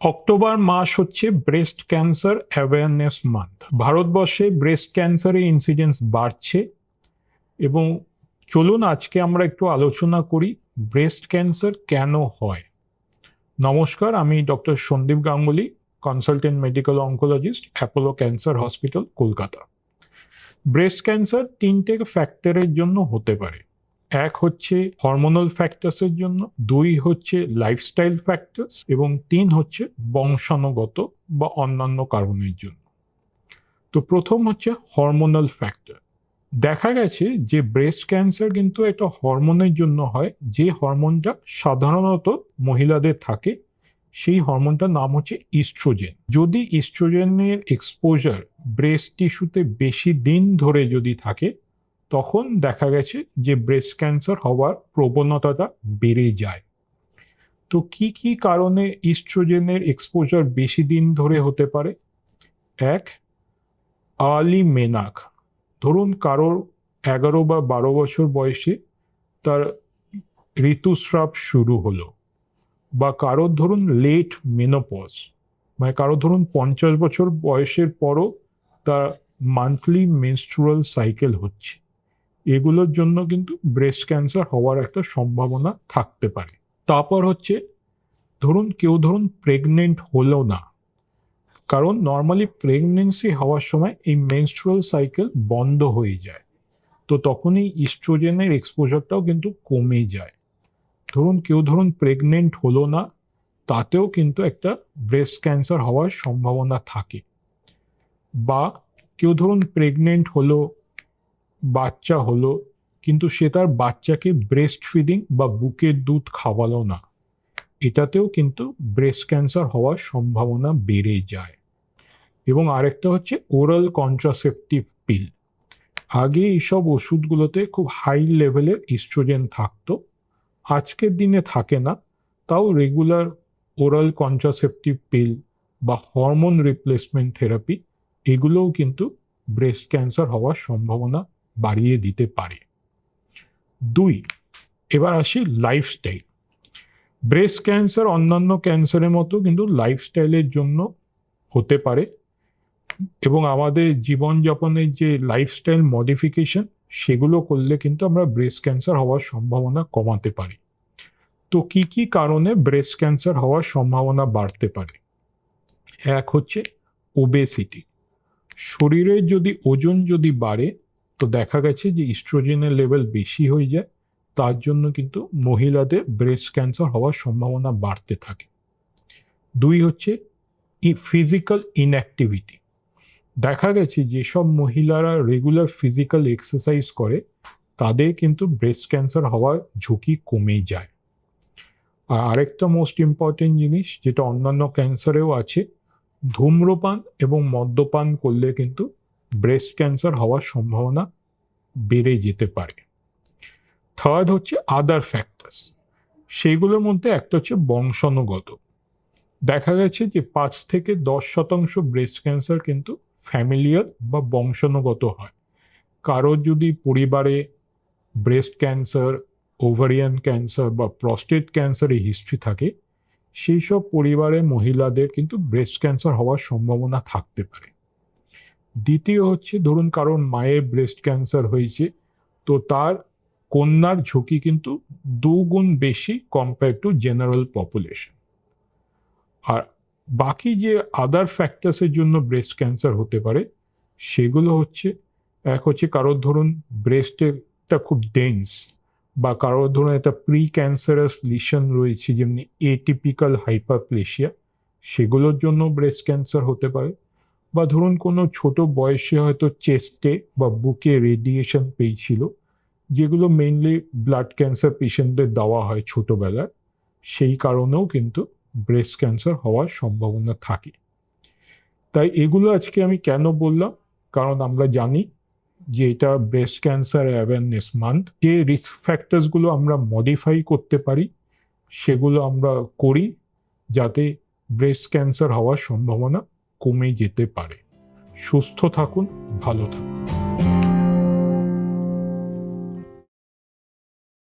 October মাস হচ্ছে breast cancer awareness month ভারতবর্ষে ব্রেস্ট ক্যান্সারের ইনসিডেন্স বাড়ছে এবং চলুন আজকে আমরা একটু আলোচনা করি ব্রেস্ট ক্যান্সার কেন হয়। নমস্কার, আমি doctor Sandeep Ganguly consultant medical oncologist Apollo cancer hospital Kolkata. Breast cancer তিনটে ফ্যাক্টরের জন্য হতে পারে। এক হচ্ছে হরমোনাল ফ্যাক্টরসের জন্য, দুই হচ্ছে লাইফস্টাইল ফ্যাক্টরস এবং তিন হচ্ছে বংশানুগত বা অন্যান্য কারণের জন্য। তো প্রথম হচ্ছে হরমোনাল ফ্যাক্টর দেখা গেছে যে ব্রেস্ট ক্যান্সার কিন্তু একটা হরমোনের জন্য হয়, যে হরমোনটা সাধারণত মহিলাদের থাকে, সেই হরমোনটার নাম হচ্ছে ইস্ট্রোজেন যদি ইস্ট্রোজেনের এক্সপোজার ব্রেস্ট টিস্যুতে বেশি দিন ধরে যদি থাকে তখন দেখা গেছে যে ব্রেস্ট ক্যান্সার হওয়ার প্রবণতাটা বেড়ে যায়। তো কি কি কারণে ইস্ট্রোজেনের এক্সপোজার বেশি দিন ধরে হতে পারে? এক আর্লি মেনাক ধরুন কারোর এগারো বা বারো বছর বয়সে তার ঋতুস্রাব শুরু হলো বা কারোর ধরুন লেট মেনোপজ মানে কারোর ধরুন পঞ্চাশ বছর বয়সের পরও তার মান্থলি মেনস্ট্রুয়াল সাইকেল হচ্ছে। এগুলোর জন্য কিন্তু ব্রেস্ট ক্যান্সার হওয়ার একটা সম্ভাবনা থাকতে পারে। তারপর হচ্ছে, ধরুন কেউ ধরুন প্রেগনেন্ট হলো না, কারণ নর্মালি প্রেগনেন্সি হওয়ার সময় এই মেনস্ট্রুয়াল সাইকেল বন্ধ হয়ে যায়। তো তখন এই ইস্ট্রোজেনের এক্সপোজারটাও কিন্তু কমে যায়। ধরুন কেউ ধরুন প্রেগনেন্ট হলো না, তাতেও কিন্তু একটা ব্রেস্ট ক্যান্সার হওয়ার সম্ভাবনা থাকে। বা কেউ ধরুন প্রেগনেন্ট হলো বাচ্চা হলো, কিন্তু সে তার বাচ্চাকে ব্রেস্ট ফিডিং বা বুকের দুধ খাওয়ালো না। এটাতেও কিন্তু ব্রেস্ট ক্যান্সার হওয়ার সম্ভাবনা বেড়ে যায়। এবং আরেকটা হচ্ছে ওরাল কন্ট্রাসেপটিভ পিল আগে এইসব ওষুধগুলোতে খুব হাই লেভেলের ইস্ট্রোজেন থাকতো, আজকের দিনে থাকে না, তাও রেগুলার ওরাল কন্ট্রাসেপটিভ পিল বা হরমোন রিপ্লেসমেন্ট থেরাপি এগুলোও কিন্তু ব্রেস্ট ক্যান্সার হওয়ার সম্ভাবনা বাড়িয়ে দিতে পারে। দুই, এবার আসি লাইফস্টাইল ব্রেস্ট ক্যান্সার অন্যান্য ক্যান্সারের মতো কিন্তু লাইফস্টাইলের জন্য হতে পারে এবং আমাদের জীবনযাপনের যে লাইফস্টাইল মডিফিকেশন সেগুলো করলে কিন্তু আমরা ব্রেস্ট ক্যান্সার হওয়ার সম্ভাবনা কমাতে পারি। তো কি কি কারণে ব্রেস্ট ক্যান্সার হওয়ার সম্ভাবনা বাড়তে পারে? এক হচ্ছে ওবেসিটি শরীরের যদি ওজন যদি বাড়ে তো দেখা গেছে যে ইস্ট্রোজেনের লেভেল বেশি হয়ে যায়, তার জন্য কিন্তু মহিলাদের ব্রেস্ট ক্যান্সার হওয়ার সম্ভাবনা বাড়তে থাকে। দুই হচ্ছে ফিজিক্যাল ইনঅ্যাক্টিভিটি দেখা গেছে যেসব মহিলারা রেগুলার ফিজিক্যাল এক্সারসাইজ করে, তাদের কিন্তু ব্রেস্ট ক্যান্সার হওয়ার ঝুঁকি কমে যায়। আর আরেকটা মোস্ট ইম্পর্টেন্ট জিনিস, যেটা অন্যান্য ক্যান্সারেও আছে, ধূম্রপান এবং মদ্যপান করলে কিন্তু ব্রেস্ট ক্যান্সার হওয়ার সম্ভাবনা বেড়ে যেতে পারে। থার্ড হচ্ছে আদার ফ্যাক্টরস সেইগুলোর মধ্যে একটা হচ্ছে বংশানুগত। দেখা গেছে যে পাঁচ থেকে দশ শতাংশ ব্রেস্ট ক্যান্সার কিন্তু ফ্যামিলিয়াল বা বংশানুগত হয়। কারও যদি পরিবারে ব্রেস্ট ক্যান্সার ওভারিয়ান ক্যান্সার বা প্রস্টেট ক্যান্সারের হিস্ট্রি থাকে, সেই সব পরিবারের মহিলাদের কিন্তু ব্রেস্ট ক্যান্সার হওয়ার সম্ভাবনা থাকতে পারে। দ্বিতীয় হচ্ছে, ধরুন কারোর মায়ের ব্রেস্ট ক্যান্সার হয়েছে, তো তার কন্যার ঝুঁকি কিন্তু দুগুণ বেশি কম্পেয়ার টু জেনারেল পপুলেশন আর বাকি যে আদার ফ্যাক্টার্সের জন্য ব্রেস্ট ক্যান্সার হতে পারে, সেগুলো হচ্ছে, এক হচ্ছে কারোর ধরুন ব্রেস্টেরটা খুব ডেন্স বা কারোর ধরুন একটা প্রি ক্যান্সারাস লিশন রয়েছে, যেমনি এটিপিক্যাল হাইপারপ্লেশিয়া সেগুলোর জন্য ব্রেস্ট ক্যান্সার হতে পারে। বা ধরুন কোনো ছোট বয়সে হয়তো চেস্টে বা বুকে রেডিয়েশন পেয়েছিল, যেগুলো মেইনলি ব্লাড ক্যান্সার পেশেন্টদের দেওয়া হয় ছোটোবেলায়, সেই কারণেও কিন্তু ব্রেস্ট ক্যান্সার হওয়ার সম্ভাবনা থাকে। তাই এগুলো আজকে আমি কেন বললাম? কারণ আমরা জানি যে এটা ব্রেস্ট ক্যান্সার অ্যাওয়ারনেস মান্থ যে রিস্ক ফ্যাক্টরসগুলো আমরা মডিফাই করতে পারি, সেগুলো আমরা করি যাতে ব্রেস্ট ক্যান্সার হওয়ার সম্ভাবনা কমে যেতে পারে। সুস্থ থাকুন ভালো থাকুন।